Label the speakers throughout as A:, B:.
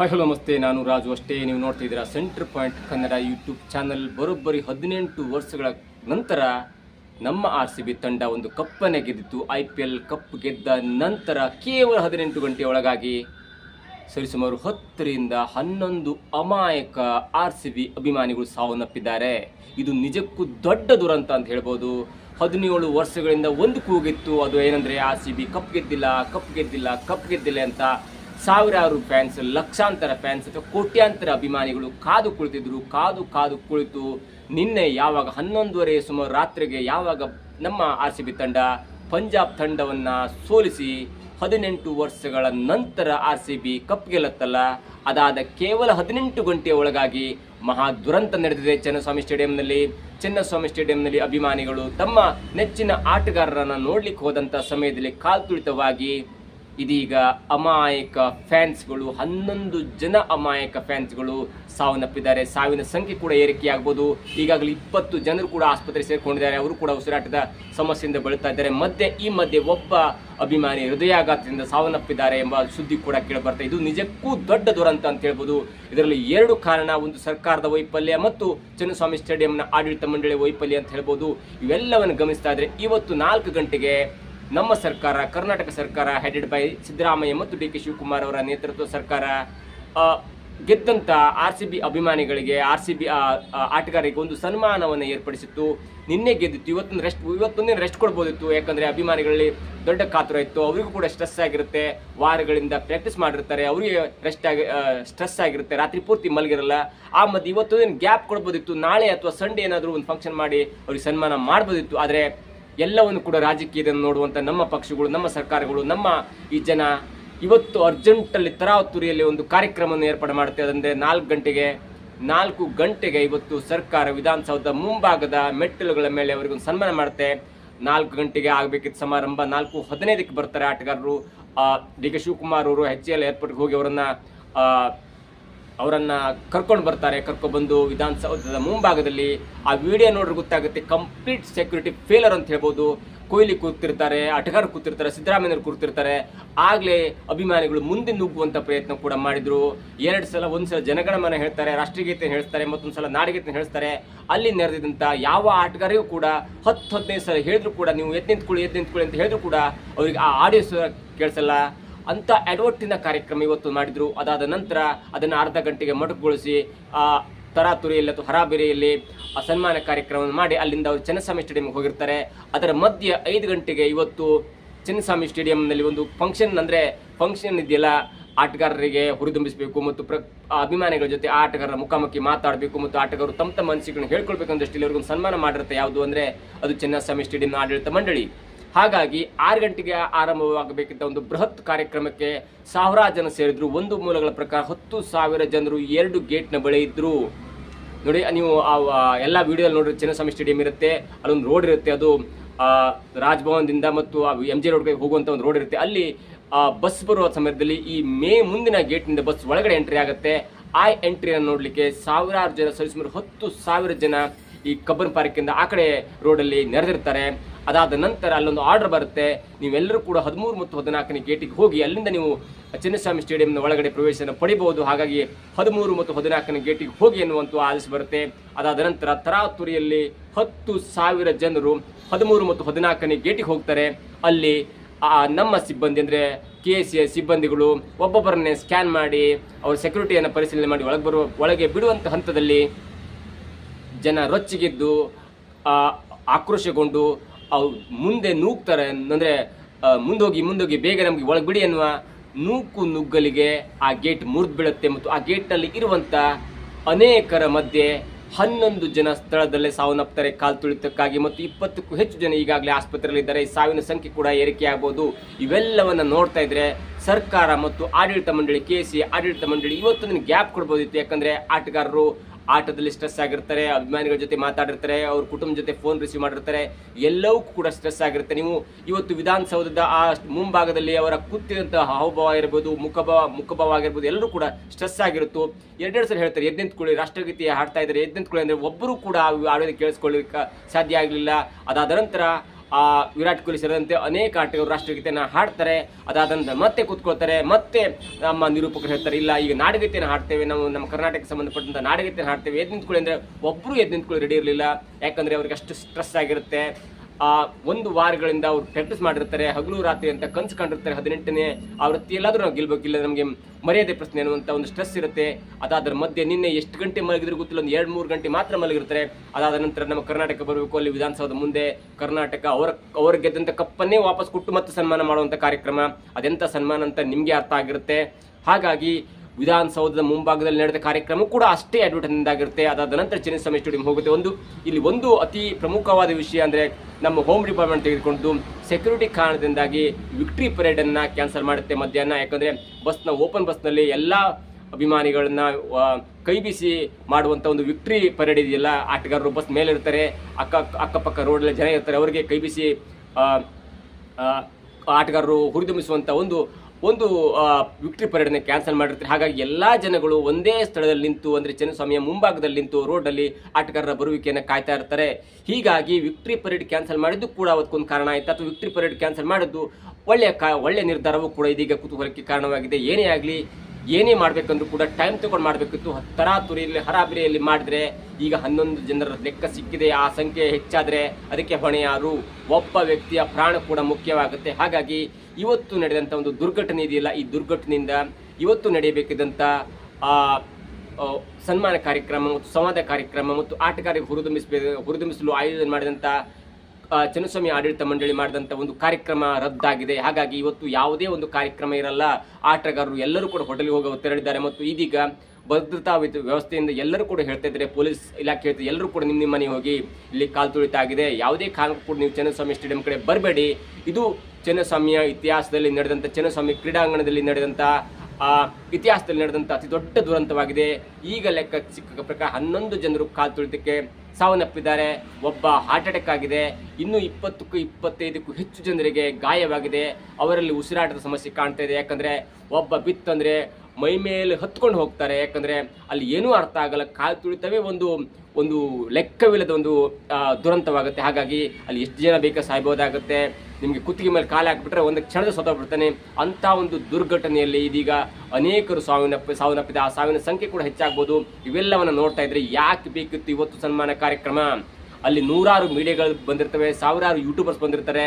A: Hi, hello, ನಮಸ್ತೆ. ನಾನು ರಾಜು ಅಷ್ಟೇ. ನೀವು ನೋಡ್ತಾ ಇದ್ದೀರಾ centre point Kannada YouTube channel. ಬರೋಬ್ಬರಿ ಹದಿನೆಂಟು ವರ್ಷಗಳ ನಂತರ ನಮ್ಮ ಆರ್ ಸಿ ಬಿ ತಂಡ ಒಂದು ಕಪ್ಪನ್ನೇ ಗೆದ್ದಿತ್ತು. ಐ ಪಿ ಎಲ್ ಕಪ್ ಗೆದ್ದ ನಂತರ ಕೇವಲ ಹದಿನೆಂಟು ಗಂಟೆ ಒಳಗಾಗಿ ಸರಿಸುಮಾರು ಹತ್ತರಿಂದ ಹನ್ನೊಂದು ಅಮಾಯಕ ಆರ್ ಸಿ ಬಿ ಅಭಿಮಾನಿಗಳು ಸಾವನ್ನಪ್ಪಿದ್ದಾರೆ. ಇದು ನಿಜಕ್ಕೂ ದೊಡ್ಡ ದುರಂತ ಅಂತ ಹೇಳ್ಬೋದು. ಹದಿನೇಳು ವರ್ಷಗಳಿಂದ ಒಂದು ಕೂಗಿತ್ತು. ಅದು ಏನಂದರೆ ಆರ್ ಸಿ ಬಿ ಕಪ್ ಗೆದ್ದಿಲ್ಲ ಕಪ್ ಗೆದ್ದಿಲ್ಲ ಕಪ್ ಗೆದ್ದಿಲ್ಲ ಅಂತ ಸಾವಿರಾರು ಫ್ಯಾನ್ಸ್ ಲಕ್ಷಾಂತರ ಫ್ಯಾನ್ಸ್ ಅಥವಾ ಕೋಟ್ಯಾಂತರ ಅಭಿಮಾನಿಗಳು ಕಾದು ಕುಳಿತಿದ್ರು, ಕಾದು ಕಾದು ಕುಳಿತು ನಿನ್ನೆ ಯಾವಾಗ ಹನ್ನೊಂದುವರೆ ಸುಮಾರು ರಾತ್ರಿಗೆ ಯಾವಾಗ ನಮ್ಮ ಆರ್ ಸಿ ಬಿ ತಂಡ ಪಂಜಾಬ್ ತಂಡವನ್ನು ಸೋಲಿಸಿ ಹದಿನೆಂಟು ವರ್ಷಗಳ ನಂತರ ಆರ್ ಸಿ ಬಿ ಕಪ್ ಗೆಲ್ಲತ್ತಲ್ಲ, ಅದಾದ ಕೇವಲ ಹದಿನೆಂಟು ಗಂಟೆಯ ಒಳಗಾಗಿ ಮಹಾ ದುರಂತ ನಡೆದಿದೆ ಚೆನ್ನಸ್ವಾಮಿ ಸ್ಟೇಡಿಯಂನಲ್ಲಿ. ಚೆನ್ನಸ್ವಾಮಿ ಸ್ಟೇಡಿಯಂನಲ್ಲಿ ಅಭಿಮಾನಿಗಳು ತಮ್ಮ ನೆಚ್ಚಿನ ಆಟಗಾರರನ್ನು ನೋಡ್ಲಿಕ್ಕೆ ಹೋದಂಥ ಸಮಯದಲ್ಲಿ ಕಾಲ್ತುಳಿತವಾಗಿ ಇದೀಗ ಅಮಾಯಕ ಫ್ಯಾನ್ಸ್ಗಳು, ಹನ್ನೊಂದು ಜನ ಅಮಾಯಕ ಫ್ಯಾನ್ಸ್ಗಳು ಸಾವನ್ನಪ್ಪಿದ್ದಾರೆ. ಸಾವಿನ ಸಂಖ್ಯೆ ಕೂಡ ಏರಿಕೆಯಾಗ್ಬೋದು. ಈಗಾಗಲೇ ಇಪ್ಪತ್ತು ಜನರು ಕೂಡ ಆಸ್ಪತ್ರೆ ಸೇರಿಕೊಂಡಿದ್ದಾರೆ. ಅವರು ಕೂಡ ಉಸಿರಾಟದ ಸಮಸ್ಯೆಯಿಂದ ಬಳಲ್ತಾ ಇದ್ದಾರೆ. ಮತ್ತೆ ಈ ಮಧ್ಯೆ ಒಬ್ಬ ಅಭಿಮಾನಿ ಹೃದಯಾಘಾತದಿಂದ ಸಾವನ್ನಪ್ಪಿದ್ದಾರೆ ಎಂಬ ಸುದ್ದಿ ಕೂಡ ಕೇಳಬರ್ತಾ ಇದು ನಿಜಕ್ಕೂ ದೊಡ್ಡ ದುರಂತ ಅಂತ ಹೇಳ್ಬೋದು. ಇದರಲ್ಲಿ ಎರಡು ಕಾರಣ, ಒಂದು ಸರ್ಕಾರದ ವೈಫಲ್ಯ ಮತ್ತು ಚನ್ನಸ್ವಾಮಿ ಸ್ಟೇಡಿಯಂನ ಆಡಳಿತ ಮಂಡಳಿ ವೈಫಲ್ಯ ಅಂತ ಹೇಳ್ಬೋದು. ಇವೆಲ್ಲವನ್ನು ಗಮನಿಸ್ತಾ ಇದ್ರೆ, ಇವತ್ತು ನಾಲ್ಕು ಗಂಟೆಗೆ ನಮ್ಮ ಸರ್ಕಾರ, ಕರ್ನಾಟಕ ಸರ್ಕಾರ ಹೆಡೆಡ್ ಬೈ ಸಿದ್ದರಾಮಯ್ಯ ಮತ್ತು ಡಿ ಕೆ ಶಿವಕುಮಾರ್ ಅವರ ನೇತೃತ್ವ ಸರ್ಕಾರ ಗೆದ್ದಂಥ ಆರ್ ಸಿ ಬಿ ಅಭಿಮಾನಿಗಳಿಗೆ, ಆರ್ ಸಿ ಬಿ ಆಟಗಾರರಿಗೆ ಒಂದು ಸನ್ಮಾನವನ್ನು ಏರ್ಪಡಿಸಿತ್ತು. ನಿನ್ನೆ ಗೆದ್ದಿತ್ತು. ಇವತ್ತೊಂದು ರೆಸ್ಟ್ ಇವತ್ತೊಂದಿನ ರೆಸ್ಟ್ ಕೊಡ್ಬೋದಿತ್ತು. ಯಾಕಂದರೆ ಅಭಿಮಾನಿಗಳಲ್ಲಿ ದೊಡ್ಡ ಕಾತುರ ಇತ್ತು. ಅವರಿಗೂ ಕೂಡ ಸ್ಟ್ರೆಸ್ ಆಗಿರುತ್ತೆ. ವಾರಗಳಿಂದ ಪ್ರಾಕ್ಟೀಸ್ ಮಾಡಿರ್ತಾರೆ. ಅವರಿಗೆ ರೆಸ್ಟ್ ಆಗಿ ಸ್ಟ್ರೆಸ್ ಆಗಿರುತ್ತೆ. ರಾತ್ರಿ ಪೂರ್ತಿ ಮಲಗಿರಲ್ಲ. ಆ ಮತ್ತು ಇವತ್ತೊಂದಿನ ಗ್ಯಾಪ್ ಕೊಡ್ಬೋದಿತ್ತು. ನಾಳೆ ಅಥವಾ ಸಂಡೇ ಏನಾದರೂ ಒಂದು ಫಂಕ್ಷನ್ ಮಾಡಿ ಅವ್ರಿಗೆ ಸನ್ಮಾನ ಮಾಡ್ಬೋದಿತ್ತು. ಆದರೆ ಎಲ್ಲವನ್ನು ಕೂಡ ರಾಜಕೀಯದನ್ನು ನೋಡುವಂಥ ನಮ್ಮ ಪಕ್ಷಗಳು, ನಮ್ಮ ಸರ್ಕಾರಗಳು, ನಮ್ಮ ಈ ಜನ ಇವತ್ತು ಅರ್ಜೆಂಟಲ್ಲಿ ತರಾವತುರಿಯಲ್ಲಿ ಒಂದು ಕಾರ್ಯಕ್ರಮವನ್ನು ಏರ್ಪಾಡು ಮಾಡುತ್ತೆ. ಅದಂದರೆ ನಾಲ್ಕು ಗಂಟೆಗೆ ನಾಲ್ಕು ಗಂಟೆಗೆ ಇವತ್ತು ಸರ್ಕಾರ ವಿಧಾನಸೌಧ ಮುಂಭಾಗದ ಮೆಟ್ಟಿಲುಗಳ ಮೇಲೆ ಅವರಿಗೊಂದು ಸನ್ಮಾನ ಮಾಡುತ್ತೆ. ನಾಲ್ಕು ಗಂಟೆಗೆ ಆಗಬೇಕಿದ್ದ ಸಮಾರಂಭ ನಾಲ್ಕು ಹದಿನೈದಕ್ಕೆ ಬರ್ತಾರೆ ಆಟಗಾರರು. ಡಿ ಕೆ ಶಿವಕುಮಾರ್ ಅವರು ಹೆಚ್ ಎಲ್ ಏರ್ಪೋರ್ಟ್ಗೆ ಹೋಗಿ ಅವರನ್ನು ಅವರನ್ನ ಕರ್ಕೊಂಡು ಬರ್ತಾರೆ ಕರ್ಕೊಂಡು ಬಂದು ವಿಧಾನಸೌಧದ ಮುಂಭಾಗದಲ್ಲಿ. ಆ ವಿಡಿಯೋ ನೋಡ್ರೆ ಗೊತ್ತಾಗುತ್ತೆ ಕಂಪ್ಲೀಟ್ ಸೆಕ್ಯೂರಿಟಿ ಫೇಲರ್ ಅಂತ ಹೇಳ್ಬೋದು. ಕೊಹ್ಲಿ ಕೂತಿರ್ತಾರೆ ಆಟಗಾರ ಕೂತಿರ್ತಾರೆ ಸಿದ್ದರಾಮಯ್ಯರು ಕೂತಿರ್ತಾರೆ. ಆಗಲೇ ಅಭಿಮಾನಿಗಳು ಮುಂದೆ ನುಗ್ಗುವಂಥ ಪ್ರಯತ್ನ ಕೂಡ ಮಾಡಿದರು. ಎರಡು ಸಲ, ಒಂದು ಸಲ ಜನಗಣಮನ ಹೇಳ್ತಾರೆ ರಾಷ್ಟ್ರಗೀತೆ ಹೇಳ್ತಾರೆ, ಮತ್ತೊಂದು ಸಲ ನಾಡಗೀತೆ ಹೇಳ್ತಾರೆ. ಅಲ್ಲಿ ನೆರೆದಿದ್ದಂಥ ಯಾವ ಆಟಗಾರಿಗೂ ಕೂಡ ಹತ್ತು, ಹದಿನೈದು ಸಲ ಹೇಳಿದ್ರು ಕೂಡ ನೀವು ಎದ್ದು ನಿಂತ್ಕೊಳ್ಳಿ ಅಂತ ಹೇಳಿದ್ರು ಕೂಡ ಅವ್ರಿಗೆ ಆ ಆಡಿಯೋ ಕೇಳಿಸಲ್ಲ. ಅಂತ ಅಡ್ವರ್ಟಿನ ಕಾರ್ಯಕ್ರಮ ಇವತ್ತು ಮಾಡಿದ್ರು. ಅದಾದ ನಂತರ ಅದನ್ನು ಅರ್ಧ ಗಂಟೆಗೆ ಮೊಟಕುಗೊಳಿಸಿ ಆ ತರಾತುರಿಯಲ್ಲಿ ಅಥವಾ ಹರಾಬೆರೆಯಲ್ಲಿ ಆ ಸನ್ಮಾನ ಕಾರ್ಯಕ್ರಮವನ್ನು ಮಾಡಿ ಅಲ್ಲಿಂದ ಅವರು ಚೆನ್ನಸ್ವಾಮಿ ಸ್ಟೇಡಿಯಂಗೆ ಹೋಗಿರ್ತಾರೆ. ಅದರ ಮಧ್ಯೆ ಐದು ಗಂಟೆಗೆ ಇವತ್ತು ಚಿನ್ನಸ್ವಾಮಿ ಸ್ಟೇಡಿಯಂನಲ್ಲಿ ಒಂದು ಫಂಕ್ಷನ್ ಅಂದರೆ ಫಂಕ್ಷನ್ ಇದೆಯಲ್ಲ, ಆಟಗಾರರಿಗೆ ಹುರಿದುಂಬಿಸಬೇಕು ಮತ್ತು ಪ್ರ ಅಭಿಮಾನಿಗಳ ಜೊತೆ ಆಟಗಾರರ ಮುಖಾಮುಖಿ ಮಾತಾಡಬೇಕು ಮತ್ತು ಆಟಗಾರರು ತಮ್ಮ ತಮ್ಮ ಅನಿಸಿಕೆಗಳನ್ನು ಹೇಳ್ಕೊಳ್ಬೇಕು ಅಂತ ಇಲ್ಲಿ ಅವ್ರಿಗೊಂದು ಸನ್ಮಾನ ಮಾಡಿರುತ್ತೆ. ಯಾವುದು ಅಂದರೆ ಅದು ಚಿನ್ನಸ್ವಾಮಿ ಸ್ಟೇಡಿಯಂನ ಆಡಳಿತ ಮಂಡಳಿ. ಹಾಗಾಗಿ ಆರು ಗಂಟೆಗೆ ಆರಂಭವಾಗಬೇಕಿದ್ದ ಒಂದು ಬೃಹತ್ ಕಾರ್ಯಕ್ರಮಕ್ಕೆ ಸಾವಿರಾರು ಜನ ಸೇರಿದ್ರು. ಒಂದು ಮೂಲಗಳ ಪ್ರಕಾರ ಹತ್ತು ಸಾವಿರ ಜನರು ಎರಡು ಗೇಟ್ನ ಬಳಿ ಇದ್ದರು ನೋಡಿ ನೀವು ಆ ಆ ಎಲ್ಲ ವಿಡಿಯೋದಲ್ಲಿ ನೋಡಿದ್ರೆ ಚಿನ್ನಸ್ವಾಮಿ ಸ್ಟೇಡಿಯಂ ಇರುತ್ತೆ ಅಲ್ಲೊಂದು ರೋಡ್ ಇರುತ್ತೆ ಅದು ಆ, ರಾಜ್ಭವನದಿಂದ ಮತ್ತು ಎಂ ಜಿ ರೋಡ್ಗೆ ಹೋಗುವಂತ ಒಂದು ರೋಡ್ ಇರುತ್ತೆ. ಅಲ್ಲಿ ಆ, ಬಸ್ ಬರುವ ಸಮಯದಲ್ಲಿ ಈ ಮೇ ಮುಂದಿನ ಗೇಟ್ನಿಂದ ಬಸ್ ಒಳಗಡೆ ಎಂಟ್ರಿ ಆಗುತ್ತೆ. ಆ ಎಂಟ್ರಿಯನ್ನು ನೋಡಲಿಕ್ಕೆ ಸಾವಿರಾರು ಜನ ಸರಿಸುಮಾರು ಹತ್ತು ಸಾವಿರ ಜನ ಈ ಕಬ್ಬನ್ ಪಾರ್ಕಿಂದ ಆ ಕಡೆ ರೋಡಲ್ಲಿ ನೆರೆದಿರ್ತಾರೆ. ಅದಾದ ನಂತರ ಅಲ್ಲೊಂದು ಆರ್ಡರ್ ಬರುತ್ತೆ. ನೀವೆಲ್ಲರೂ ಕೂಡ ಹದಿಮೂರು ಮತ್ತು ಹದಿನಾಲ್ಕನೇ ಗೇಟಿಗೆ ಹೋಗಿ ಅಲ್ಲಿಂದ ನೀವು ಚಿನ್ನಸ್ವಾಮಿ ಸ್ಟೇಡಿಯಂನ ಒಳಗಡೆ ಪ್ರವೇಶನ ಪಡಿಬಹುದು. ಹಾಗಾಗಿ ಹದಿಮೂರು ಮತ್ತು ಹದಿನಾಲ್ಕನೇ ಗೇಟಿಗೆ ಹೋಗಿ ಎನ್ನುವಂಥ ಆದೇಶ ಬರುತ್ತೆ. ಅದಾದ ನಂತರ ತರಾತುರಿಯಲ್ಲಿ ಹತ್ತು ಸಾವಿರ ಜನರು ಹದಿಮೂರು ಮತ್ತು ಹದಿನಾಲ್ಕನೇ ಗೇಟಿಗೆ ಹೋಗ್ತಾರೆ. ಅಲ್ಲಿ ನಮ್ಮ ಸಿಬ್ಬಂದಿ ಅಂದ್ರೆ ಕೆ ಎಸ್ ಸಿ ಸಿಬ್ಬಂದಿಗಳು ಒಬ್ಬೊಬ್ಬರನ್ನೇ ಸ್ಕ್ಯಾನ್ ಮಾಡಿ ಅವ್ರ ಸೆಕ್ಯೂರಿಟಿಯನ್ನು ಪರಿಶೀಲನೆ ಮಾಡಿ ಒಳಗೆ ಬರುವ, ಒಳಗೆ ಬಿಡುವಂತ ಹಂತದಲ್ಲಿ ಜನ ರೊಚ್ಚಿಗೆದ್ದು ಆಕ್ರೋಶಗೊಂಡು ಅವು ಮುಂದೆ ನೂಗ್ತಾರೆ, ಅಂದರೆ ಮುಂದೋಗಿ ಮುಂದೋಗಿ ಬೇಗ ನಮಗೆ ಒಳಗೆ ಬಿಡಿ ಎನ್ನುವ ನೂಕು ನುಗ್ಗಲಿಗೆ ಆ ಗೇಟ್ ಮುರಿದು ಬೀಳುತ್ತೆ ಮತ್ತು ಆ ಗೇಟ್ನಲ್ಲಿ ಇರುವಂಥ ಅನೇಕರ ಮಧ್ಯೆ ಹನ್ನೊಂದು ಜನ ಸ್ಥಳದಲ್ಲೇ ಸಾವನ್ನಪ್ತಾರೆ ಕಾಲ್ತುಳಿತಕ್ಕಾಗಿ ಮತ್ತು ಇಪ್ಪತ್ತಕ್ಕೂ ಹೆಚ್ಚು ಜನ ಈಗಾಗಲೇ ಆಸ್ಪತ್ರೆಯಲ್ಲಿದ್ದಾರೆ. ಸಾವಿನ ಸಂಖ್ಯೆ ಕೂಡ ಏರಿಕೆಯಾಗಬಹುದು ಇವೆಲ್ಲವನ್ನು ನೋಡ್ತಾ ಇದ್ರೆ ಸರ್ಕಾರ ಮತ್ತು ಆಡಳಿತ ಮಂಡಳಿ, ಕೆ ಸಿ ಆಡಳಿತ ಮಂಡಳಿ ಇವತ್ತೊಂದು ಗ್ಯಾಪ್ ಕೊಡ್ಬೋದಿತ್ತು. ಯಾಕಂದ್ರೆ ಆಟಗಾರರು ಆಟದಲ್ಲಿ ಸ್ಟ್ರೆಸ್ ಆಗಿರ್ತಾರೆ, ಅಭಿಮಾನಿಗಳ ಜೊತೆ ಮಾತಾಡಿರ್ತಾರೆ, ಅವ್ರ ಕುಟುಂಬ ಜೊತೆ ಫೋನ್ ರಿಸೀವ್ ಮಾಡಿರ್ತಾರೆ ಎಲ್ಲವೂ ಕೂಡ ಸ್ಟ್ರೆಸ್ ಆಗಿರುತ್ತೆ. ನೀವು ಇವತ್ತು ವಿಧಾನಸೌಧದ ಆ ಮುಂಭಾಗದಲ್ಲಿ ಅವರ ಕೂತಿದಂತಹ ಹಾವಭಾವ ಇರ್ಬೋದು ಮುಖಭಾವ ಮುಖಭಾವ ಆಗಿರ್ಬೋದು, ಎಲ್ಲರೂ ಕೂಡ ಸ್ಟ್ರೆಸ್ ಆಗಿರುತ್ತೋ. ಎರಡೆರಡು ಸಲ ಹೇಳ್ತಾರೆ ಎದ್ದು ನಿಂತ್ಕೊಳ್ಳಿ ರಾಷ್ಟ್ರಗೀತೆ ಹಾಡ್ತಾ ಇದ್ದಾರೆ ಎದ್ದು ನಿಂತ್ಕೊಳ್ಳಿ ಅಂದ್ರೆ ಒಬ್ಬರು ಕೂಡ ಆಡೋದಕ್ಕೆ ಕೇಳಿಸ್ಕೊಳ್ಳಿಕ್ಕೆ ಸಾಧ್ಯ ಆಗಲಿಲ್ಲ. ಅದಾದ ನಂತರ ಆ ವಿರಾಟ್ ಕೊಹ್ಲಿ ಸೇರಿದಂತೆ ಅನೇಕ ಆಟಗಾರರು ರಾಷ್ಟ್ರಗೀತೆಯನ್ನು ಹಾಡ್ತಾರೆ. ಅದಾದ ಮತ್ತೆ ಕೂತ್ಕೊಳ್ತಾರೆ, ಮತ್ತೆ ನಮ್ಮ ನಿರೂಪಕರು ಹೇಳ್ತಾರೆ, ಇಲ್ಲ, ಈಗ ನಾಡಗೀತೆಯನ್ನು ಹಾಡ್ತೇವೆ. ನಾವು ನಮ್ಮ ಕರ್ನಾಟಕಕ್ಕೆ ಸಂಬಂಧಪಟ್ಟಂತ ನಾಡಗೀತೆಯನ್ನು ಹಾಡ್ತೇವೆ. ಎದ್ದು ನಿಂತ್ಕೊಳ್ಳಿ ಅಂದ್ರೆ ಒಬ್ಬರು ಎದ್ದು ನಿಂತ್ಕೊಳ್ಳಿ ರೆಡಿ ಇರಲಿಲ್ಲ. ಯಾಕಂದ್ರೆ ಅವ್ರಿಗೆ ಅಷ್ಟು ಸ್ಟ್ರೆಸ್ ಆಗಿರುತ್ತೆ. ಆ ಒಂದು ವಾರಗಳಿಂದ ಅವ್ರು ಪ್ರಾಕ್ಟೀಸ್ ಮಾಡಿರ್ತಾರೆ, ಹಗಲು ರಾತ್ರಿ ಅಂತ ಕನ್ಸು ಕಂಡಿರ್ತಾರೆ ಹದಿನೆಂಟನೇ, ಆ ವೃತ್ತಿಯಲ್ಲಾದರೂ ನಾವು ಗೆಲ್ಬೇಕಿಲ್ಲ ನಮಗೆ ಮರ್ಯಾದೆ ಪ್ರಶ್ನೆ ಅನ್ನುವಂಥ ಒಂದು ಸ್ಟ್ರೆಸ್ ಇರುತ್ತೆ. ಅದಾದ್ರ ಮಧ್ಯೆ ನಿನ್ನೆ ಎಷ್ಟು ಗಂಟೆ ಮಲಗಿದ್ರು ಗೊತ್ತಿಲ್ಲ, ಒಂದು ಎರಡು ಮೂರು ಗಂಟೆ ಮಾತ್ರ ಮಲಗಿರ್ತಾರೆ. ಅದಾದ ನಂತರ ನಮ್ಮ ಕರ್ನಾಟಕ ಬರಬೇಕು, ಅಲ್ಲಿ ವಿಧಾನಸೌಧ ಮುಂದೆ ಕರ್ನಾಟಕ ಅವರ ಅವ್ರ ಗೆದ್ದಂಥ ಕಪ್ಪನ್ನೇ ವಾಪಸ್ ಕೊಟ್ಟು ಮತ್ತೆ ಸನ್ಮಾನ ಮಾಡುವಂಥ ಕಾರ್ಯಕ್ರಮ. ಅದೆಂಥ ಸನ್ಮಾನ ಅಂತ ನಿಮಗೆ ಅರ್ಥ ಆಗಿರುತ್ತೆ. ಹಾಗಾಗಿ ವಿಧಾನಸೌಧದ ಮುಂಭಾಗದಲ್ಲಿ ನಡೆದ ಕಾರ್ಯಕ್ರಮ ಕೂಡ ಅಷ್ಟೇ ಅಡ್ವರ್ಟೈಸ್ಮೆಂಟ್ ಆಗಿರುತ್ತೆ ಅದಾದ ನಂತರ ಚಿನ್ನಸ್ವಾಮಿ ಸ್ಟೇಡಿಯಂ ಹೋಗುತ್ತೆ. ಒಂದು, ಇಲ್ಲಿ ಒಂದು ಅತಿ ಪ್ರಮುಖವಾದ ವಿಷಯ ಅಂದರೆ ನಮ್ಮ ಹೋಮ್ ಡಿಪಾರ್ಟ್ಮೆಂಟ್ ತೆಗೆದುಕೊಂಡು ಸೆಕ್ಯೂರಿಟಿ ಕಾರಣದಿಂದಾಗಿ ವಿಕ್ಟ್ರಿ ಪರೇಡನ್ನು ಕ್ಯಾನ್ಸಲ್ ಮಾಡುತ್ತೆ ಮಧ್ಯಾಹ್ನ. ಯಾಕಂದರೆ ಬಸ್ನ ಓಪನ್ ಬಸ್ನಲ್ಲಿ ಎಲ್ಲ ಅಭಿಮಾನಿಗಳನ್ನ ಕೈ ಬೀಸಿ ಮಾಡುವಂಥ ಒಂದು ವಿಕ್ಟ್ರಿ ಪರೇಡ್ ಇದೆಯಲ್ಲ. ಆಟಗಾರರು ಬಸ್ ಮೇಲೆ ಇರ್ತಾರೆ. ಅಕ್ಕ, ಅಕ್ಕಪಕ್ಕ ರೋಡಲ್ಲಿ ಜನ ಇರ್ತಾರೆ. ಅವರಿಗೆ ಕೈ ಬೀಸಿ ಆಟಗಾರರು ಹುರಿದುಂಬಿಸುವಂಥ ಒಂದು ಒಂದು ವಿಕ್ಟ್ರಿ ಪರೇಡ್ನ ಕ್ಯಾನ್ಸಲ್ ಮಾಡಿರ್ತಾರೆ. ಹಾಗಾಗಿ ಎಲ್ಲ ಜನಗಳು ಒಂದೇ ಸ್ಥಳದಲ್ಲಿ ನಿಂತು, ಅಂದರೆ ಜನಸ್ವಾಮಿಯ ಮುಂಭಾಗದಲ್ಲಿ ನಿಂತು ರೋಡಲ್ಲಿ ಆಟಗಾರರ ಬರುವಿಕೆಯನ್ನು ಕಾಯ್ತಾ ಇರ್ತಾರೆ. ಹೀಗಾಗಿ ವಿಕ್ಟ್ರಿ ಪರೇಡ್ ಕ್ಯಾನ್ಸಲ್ ಮಾಡಿದ್ದು ಕೂಡ ಅದಕ್ಕೊಂದು ಕಾರಣ ಆಯಿತು. ಅಥವಾ ವಿಕ್ಟ್ರಿ ಪರೇಡ್ ಕ್ಯಾನ್ಸಲ್ ಮಾಡಿದ್ದು ಒಳ್ಳೆಯ ಕಾ, ಒಳ್ಳೆಯ ನಿರ್ಧಾರವೂ ಕೂಡ ಇದೀಗ ಕುತೂಹಲಕ್ಕೆ ಕಾರಣವಾಗಿದೆ. ಏನೇ ಆಗಲಿ ಏನೇ ಮಾಡಬೇಕಂದ್ರೂ ಕೂಡ ಟೈಮ್ ತಗೊಂಡು ಮಾಡಬೇಕಿತ್ತು. ತರಾತುರಿಯಲ್ಲಿ ಹರಾಬಿರಿಯಲ್ಲಿ ಮಾಡಿದ್ರೆ ಈಗ ಹನ್ನೊಂದು ಜನರ ಲೆಕ್ಕ ಸಿಕ್ಕಿದೆ. ಆ ಸಂಖ್ಯೆ ಹೆಚ್ಚಾದರೆ ಅದಕ್ಕೆ ಹೊಣೆ ಯಾರು ಒಬ್ಬ ವ್ಯಕ್ತಿಯ ಪ್ರಾಣ ಕೂಡ ಮುಖ್ಯವಾಗುತ್ತೆ. ಹಾಗಾಗಿ ಇವತ್ತು ನಡೆದಂಥ ಒಂದು ದುರ್ಘಟನೆ ಇದೆಯಲ್ಲ, ಈ ದುರ್ಘಟನೆಯಿಂದ ಇವತ್ತು ನಡೆಯಬೇಕಿದ್ದಂಥ ಸನ್ಮಾನ ಕಾರ್ಯಕ್ರಮ ಮತ್ತು ಸಂವಾದ ಕಾರ್ಯಕ್ರಮ ಮತ್ತು ಆಟಗಾರಿಗೆ ಹುರಿದುಂಬಿಸಬೇಕು ಹುರಿದುಂಬಿಸಲು ಆಯೋಜನೆ ಮಾಡಿದಂಥ ಚಿನ್ನಸ್ವಾಮಿ ಆಡಳಿತ ಮಂಡಳಿ ಮಾಡಿದಂಥ ಒಂದು ಕಾರ್ಯಕ್ರಮ ರದ್ದಾಗಿದೆ. ಹಾಗಾಗಿ ಇವತ್ತು ಯಾವುದೇ ಒಂದು ಕಾರ್ಯಕ್ರಮ ಇರಲ್ಲ. ಆಟಗಾರರು ಎಲ್ಲರೂ ಕೂಡ ಹೋಟೆಲ್ಗೆ ಹೋಗಿ ತೆರಳಿದ್ದಾರೆ ಮತ್ತು ಇದೀಗ ಭದ್ರತಾ ವ್ಯ- ವ್ಯವಸ್ಥೆಯಿಂದ ಎಲ್ಲರೂ ಕೂಡ ಹೇಳ್ತಾ ಇದ್ದಾರೆ. ಪೊಲೀಸ್ ಇಲಾಖೆ ಹೇಳ್ತಾರೆ ಎಲ್ಲರೂ ಕೂಡ ನಿಮ್ಮ ನಿಮ್ಮ ಮನೆಗೆ ಹೋಗಿ ಇಲ್ಲಿ ಕಾಲ್ ತುಳಿತ ಆಗಿದೆ. ಯಾವುದೇ ಕಾರಣಕ್ಕೂ ಕೂಡ ನೀವು ಚನ್ನಸ್ವಾಮಿ ಸ್ಟೇಡಿಯಂ ಕಡೆ ಬರಬೇಡಿ. ಇದು ಚನ್ನಸ್ವಾಮಿಯ ಇತಿಹಾಸದಲ್ಲಿ ನಡೆದಂಥ ಚನ್ನಸ್ವಾಮಿ ಕ್ರೀಡಾಂಗಣದಲ್ಲಿ ನಡೆದಂಥ ಆ, ಇತಿಹಾಸದಲ್ಲಿ ನಡೆದಂಥ ಅತಿ ದೊಡ್ಡ ದುರಂತವಾಗಿದೆ. ಈಗ ಲೆಕ್ಕ ಸಿಕ್ಕ ಪ್ರಕಾರ ಹನ್ನೊಂದು ಜನರು ಕಾಲ್ ತುಳಿತಕ್ಕೆ ಸಾವನ್ನಪ್ಪಿದ್ದಾರೆ. ಒಬ್ಬ ಹಾರ್ಟ್ ಅಟ್ಯಾಕ್ ಆಗಿದೆ. ಇನ್ನು ಇಪ್ಪತ್ತಕ್ಕೂ ಇಪ್ಪತ್ತೈದಕ್ಕೂ ಹೆಚ್ಚು ಜನರಿಗೆ ಗಾಯವಾಗಿದೆ. ಅವರಲ್ಲಿ ಉಸಿರಾಟದ ಸಮಸ್ಯೆ ಕಾಣ್ತಾ ಇದೆ. ಯಾಕಂದ್ರೆ ಒಬ್ಬ ಬಿತ್ತಂದ್ರೆ ಮೈ ಮೇಲೆ ಹತ್ಕೊಂಡು ಹೋಗ್ತಾರೆ. ಯಾಕಂದ್ರೆ ಅಲ್ಲಿ ಏನೂ ಅರ್ಥ ಆಗಲ್ಲ. ಕಾಲು ತುಳಿತವೇ ಒಂದು ಒಂದು ಲೆಕ್ಕವಿಲ್ಲದ ಒಂದು ದುರಂತವಾಗುತ್ತೆ. ಹಾಗಾಗಿ ಅಲ್ಲಿ ಎಷ್ಟು ಜನ ಬೇಕಾ ಸಾಯ್ಬೋದಾಗುತ್ತೆ. ನಿಮಗೆ ಕುತ್ತಿಗೆ ಮೇಲೆ ಕಾಲು ಹಾಕಿಬಿಟ್ರೆ ಒಂದು ಕ್ಷಣದ ಸೊತೋಗ್ಬಿಡ್ತಾನೆ ಅಂಥ ಒಂದು ದುರ್ಘಟನೆಯಲ್ಲಿ ಇದೀಗ ಅನೇಕರು ಸಾವಿನಪ್ಪ ಸಾವನ್ನಪ್ಪಿದೆ ಆ ಸಾವಿನ ಸಂಖ್ಯೆ ಕೂಡ ಹೆಚ್ಚಾಗ್ಬೋದು. ಇವೆಲ್ಲವನ್ನು ನೋಡ್ತಾ ಇದ್ರೆ ಯಾಕೆ ಬೇಕಿತ್ತು ಇವತ್ತು ಸನ್ಮಾನ ಕಾರ್ಯಕ್ರಮ? ಅಲ್ಲಿ ನೂರಾರು ಮೀಡಿಯಾಗಳು ಬಂದಿರ್ತವೆ, ಸಾವಿರಾರು ಯೂಟ್ಯೂಬರ್ಸ್ ಬಂದಿರ್ತಾರೆ.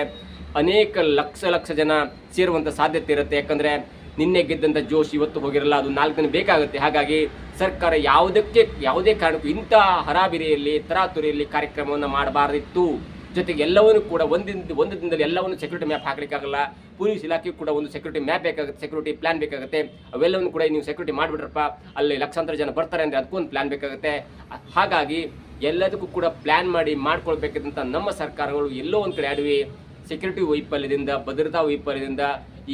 A: ಅನೇಕ ಲಕ್ಷ ಲಕ್ಷ ಜನ ಸೇರುವಂಥ ಸಾಧ್ಯತೆ ಇರುತ್ತೆ. ಯಾಕಂದ್ರೆ ನಿನ್ನೆ ಗೆದ್ದಂತ ಜೋಶ್ ಇವತ್ತು ಹೋಗಿರಲ್ಲ, ಅದು ನಾಲ್ಕು ದಿನ ಬೇಕಾಗುತ್ತೆ. ಹಾಗಾಗಿ ಸರ್ಕಾರ ಯಾವುದಕ್ಕೆ, ಯಾವುದೇ ಕಾರಣಕ್ಕೂ ಇಂಥ ಹರಾಬಿರಿಯಲ್ಲಿ, ತರಾತುರಿಯಲ್ಲಿ ಕಾರ್ಯಕ್ರಮವನ್ನು ಮಾಡಬಾರದಿತ್ತು. ಜೊತೆಗೆ ಎಲ್ಲವನ್ನೂ ಕೂಡ ಒಂದಿನ, ಒಂದು ದಿನದಲ್ಲಿ ಎಲ್ಲವನ್ನು ಸೆಕ್ಯೂರಿಟಿ ಮ್ಯಾಪ್ ಹಾಕಲಿಕ್ಕಾಗಲ್ಲ. ಪೊಲೀಸ್ ಇಲಾಖೆ ಕೂಡ ಒಂದು ಸೆಕ್ಯೂರಿಟಿ ಮ್ಯಾಪ್ ಬೇಕಾಗುತ್ತೆ ಸೆಕ್ಯೂರಿಟಿ ಪ್ಲಾನ್ ಬೇಕಾಗುತ್ತೆ. ಅವೆಲ್ಲವನ್ನು ಕೂಡ ನೀವು ಸೆಕ್ಯೂರಿಟಿ ಮಾಡಿಬಿಟ್ರಪ್ಪ, ಅಲ್ಲಿ ಲಕ್ಷಾಂತರ ಜನ ಬರ್ತಾರೆ ಅಂದರೆ ಅದಕ್ಕೊಂದು ಪ್ಲಾನ್ ಬೇಕಾಗುತ್ತೆ. ಹಾಗಾಗಿ ಎಲ್ಲದಕ್ಕೂ ಕೂಡ ಪ್ಲಾನ್ ಮಾಡಿ ಮಾಡ್ಕೊಳ್ಬೇಕಿದ್ದಂಥ ನಮ್ಮ ಸರ್ಕಾರಗಳು ಎಲ್ಲೋ ಒಂದು ಕಡೆ ಅಡವಿ ಸೆಕ್ಯೂರಿಟಿ ವೈಫಲ್ಯದಿಂದ, ಭದ್ರತಾ ವೈಫಲ್ಯದಿಂದ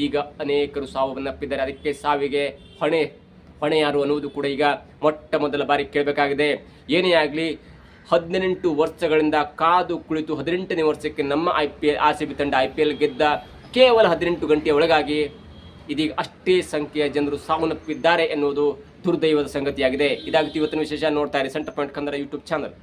A: ಈಗ ಅನೇಕರು ಸಾವನ್ನಪ್ಪಿದ್ದಾರೆ ಅದಕ್ಕೆ ಸಾವಿಗೆ ಹೊಣೆ ಹೊಣೆ ಯಾರು ಅನ್ನುವುದು ಕೂಡ ಈಗ ಮೊಟ್ಟ ಮೊದಲ ಬಾರಿ ಕೇಳಬೇಕಾಗಿದೆ. ಏನೇ ಆಗಲಿ, ಹದಿನೆಂಟು ವರ್ಷಗಳಿಂದ ಕಾದು ಕುಳಿತು ಹದಿನೆಂಟನೇ ವರ್ಷಕ್ಕೆ ನಮ್ಮ I P L R C B ತಂಡ ಐ ಪಿ ಎಲ್ ಗೆದ್ದ ಕೇವಲ ಹದಿನೆಂಟು ಗಂಟೆಯ ಒಳಗಾಗಿ ಇದೀಗ ಅಷ್ಟೇ ಸಂಖ್ಯೆಯ ಜನರು ಸಾವನ್ನಪ್ಪಿದ್ದಾರೆ ಎನ್ನುವುದು ದುರ್ದೈವದ ಸಂಗತಿಯಾಗಿದೆ. ಇದಾಗಿತ್ತು ಇವತ್ತಿನ ವಿಶೇಷ ನೋಡ್ತಾ ಇರಿ centre point Kannada YouTube channel.